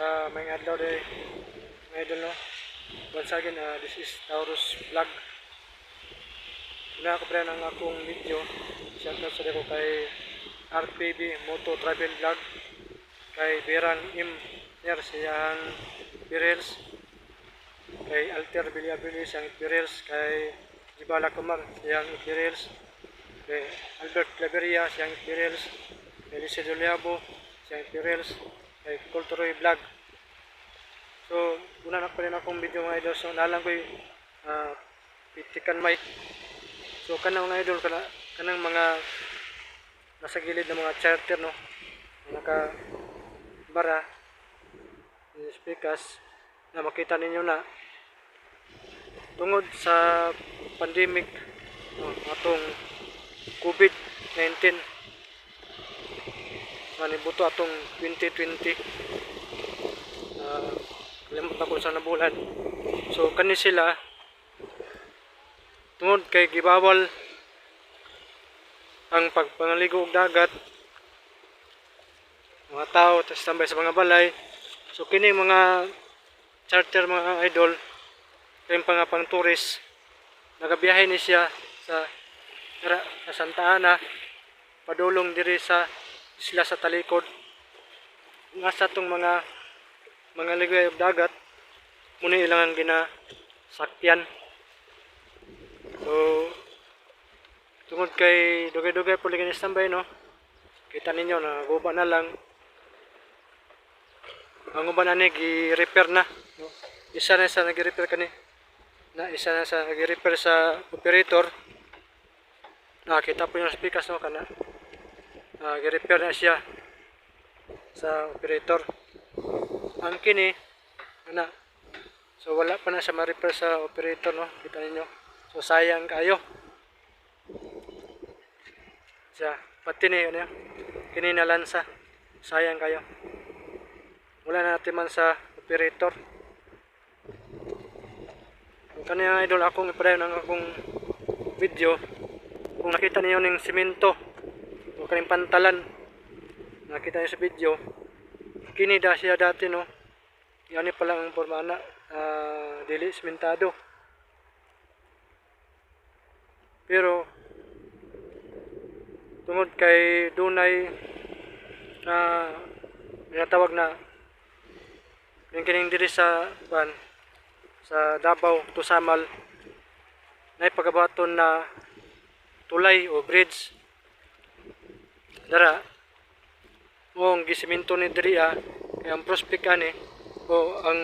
uh, may adlaw day mga idol no? Once again uh, this is Taurus vlog pala ng akong video. Shout out sa ko kay RPB Moto Travel Vlog. Kay Beran M. Ner siyang Birels. Kay Alter Villabilis siyang Birels. Kay Jibala Kumar siyang Birels. Kay Albert Claveria siyang Birels. Kay Lisido Liabo siyang Birels Kulturoy Vlog. So una na pa rin akong video mga idol. So nalang ko uh, pitikan mic. So kanang mga idol kana, kanang mga nasa gilid ng mga charter no? Naka bara speakers na makita ninyo na tungod sa pandemic no, atong COVID-19 manibuto atong 2020 uh, limot na kung saan na bulan so kani sila tungod kay gibawal ang pagpangaligo og dagat mga tao tas tambay sa mga balay. So kini mga charter mga idol kayong mga pang tourist nagabiyahe ni siya sa sa Santa Ana padulong diri sa isla sa talikod nga sa tong mga mga ligay og dagat muna ilangan gina sakyan so tungod kay dugay-dugay po ligay ni standby no? Kita ninyo na guba na lang. Ang uban na ni gi-repair na no? isa na sa nag-repair kani na isa na sa nag-repair sa operator. Nakita po yung speakers no kana uh, gi-repair na siya sa operator. Ang kini ana so wala pa na siya ma-repair sa operator no? Kita ninyo. So sayang kayo. Siya pati ni ano kini na lansa. Sayang kayo. Wala na natin man sa operator. Ang kanina idol akong ipaday ng akong video. Kung nakita niyo ng simento kaning pantalan. Nakita niyo sa video. Kini da siya dati no? Yan ni pala ang forma na ah, dili simentado. Pero tungod kay dunay na tinatawag na yung kining diri sa ban sa Davao to Samal na pagkabaton na tulay o bridge dara mo ang gisiminto ni diri ah. Ang prospect ani o ang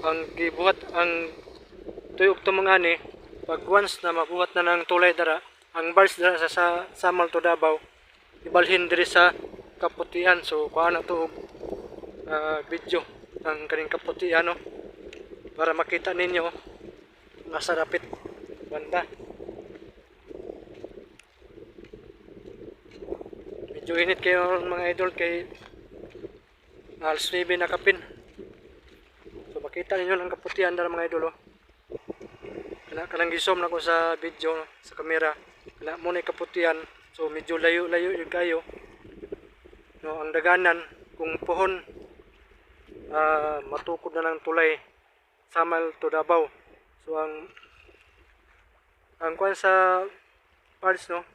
ang gibuhat ang tuyok to mga ani pag once na mabuhat na ng tulay dara ang bars dara sa, sa Samal to Davao ibalhin diri sa kaputian. So kuha na to ah, video ng kaning kaputian no para makita ninyo nasa rapit banda medyo init kayo mga idol kay alas 9 na so makita ninyo ng kaputian dara mga idol oh. kana kanang gisom na ko sa video sa kamera kana mo na kaputian so medyo layo layo yun kayo. No ang daganan kung pohon ah, matukod na ng tulay Samal to Davao. So ang ang kwan sa parts no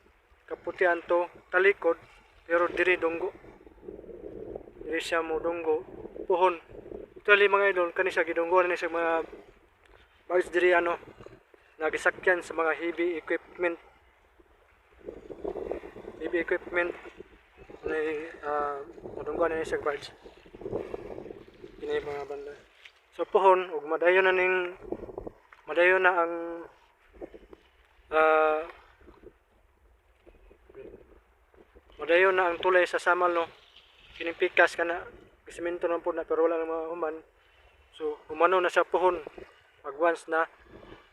kaputian to talikod pero diri dunggo diri siya mo dunggo pohon. Actually mga idol kani siya gidunggo na sa mga parts diri ano nagisakyan sa mga heavy equipment. Heavy equipment. Na uh, madunggo na siya parts kini mga banda. So pohon ug madayon na ning madayon na ang ah madayon na ang tulay sa samal no? Kining pikas kana simento na po na pero wala na mga human. So humano na siya pohon pag once na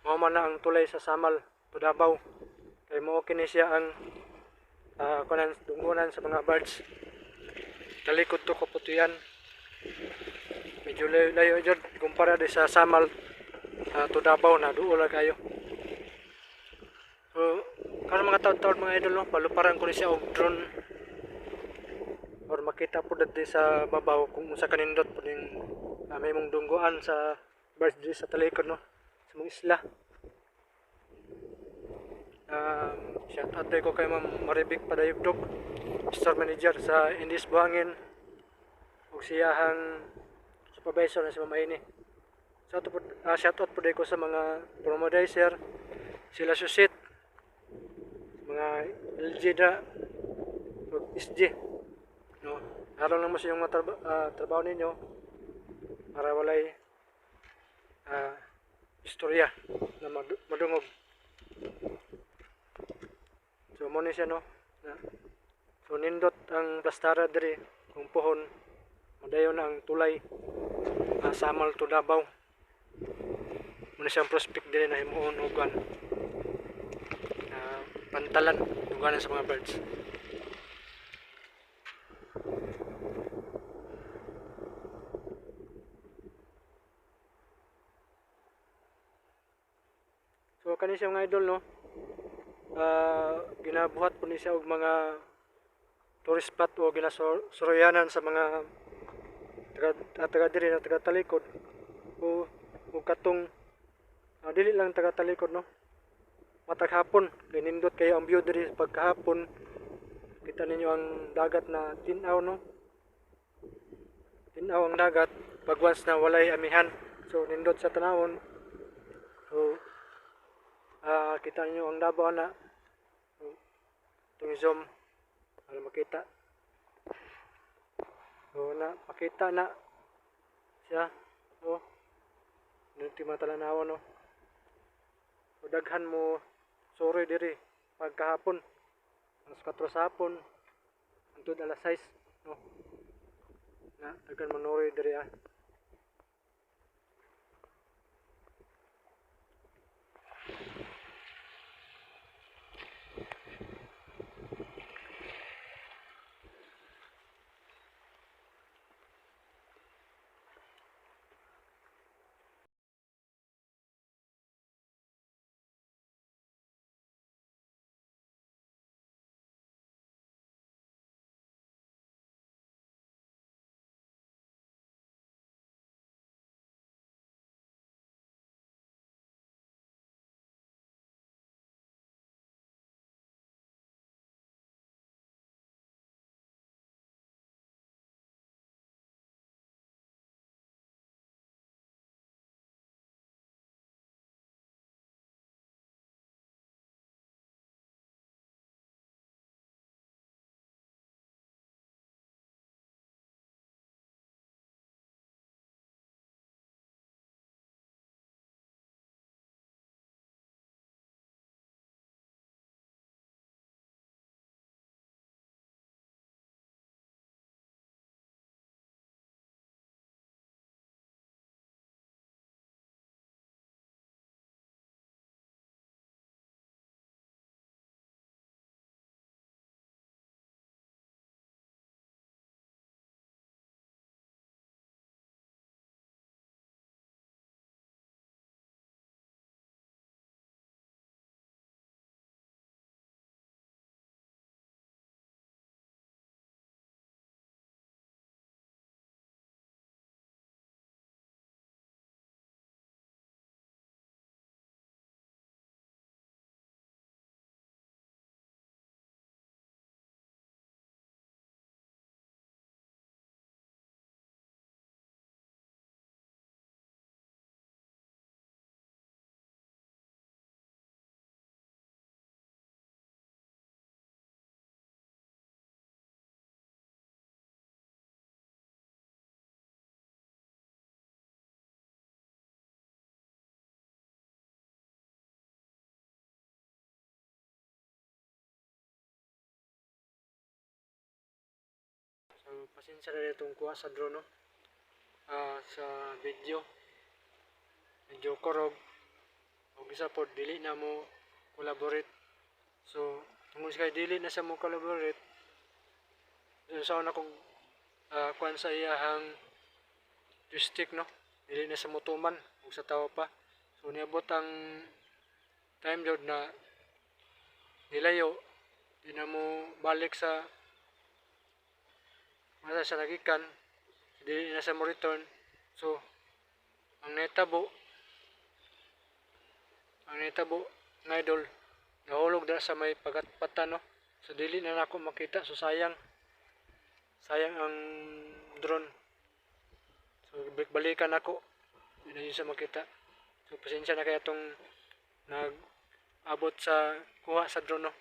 mahuman na ang tulay sa samal Davao kay mo kini siya ang ah kunan dungunan sa mga birds. Talikod to kaputuyan medyo layo, layo dyan kumpara sa Samal. Uh, to Davao na lang kayo. So karon mga taon-taon mga idol no? Paluparan ko ni siya og drone or makita po dati sa babaw kung unsa kanindot po ning uh, may mong dungguan sa birthday sa talikod no? Sa mong isla. Um, shout out ko kay Ma'am Maribik Padayugdog store manager sa Indies Buhangin. Ug siyahang supervisor na si Ma'am Aini shout out, po, ah, shout out po ko sa mga promodizer sila susit mga LG na SG no lang mo sa inyong mga traba- ah, trabaho ninyo para walay ah, istorya na madu- madungog. So mo siya no? Na, so nindot ang plastara diri kung pohon madayon ang tulay ah, samal to Davao. Mo siyang prospect diri na himuon ugan ah, pantalan uganan sa mga birds kani siya mga idol no. Ah, ginabuhat po ni og mga tourist spot o ginasoroyanan sa mga taga ah, taga diri na taga talikod o o katong ah, dili lang taga talikod no. Matag hapon linindot kayo ang view diri pagkahapon kita ninyo ang dagat na tinaw no. Tinaw ang dagat pag once na walay amihan. So nindot sa tanawon. Ah, kita niyo ang Davao na. Itong zoom para makita. So na pakita na siya. Oh. Niti matalanawon no. So daghan mo sorry diri pagkahapon. Alas 4 sa hapon. Antud alas 6 no. Na daghan mo nori diri ah. Pasensya na itong kuha sa drone, no? Ah, sa video. Medyo korog. O isa po, dili na mo collaborate. So, kung kay dili na sa mo collaborate, yun sa una kong ah, kuhan sa iyahang joystick, no? Dili na sa mutuman, o sa tao pa. So, niabot ang time jod na nilayo, di na mo balik sa masa siya nagikan. Dili na sa mo return so ang netabo ang netabo nga idol nahulog na sa may pagatpatan no? So dili na nako makita. So sayang. Sayang ang drone. So balikan ako hindi na yun sa makita. So pasensya na kaya tong nag abot sa kuha sa drone no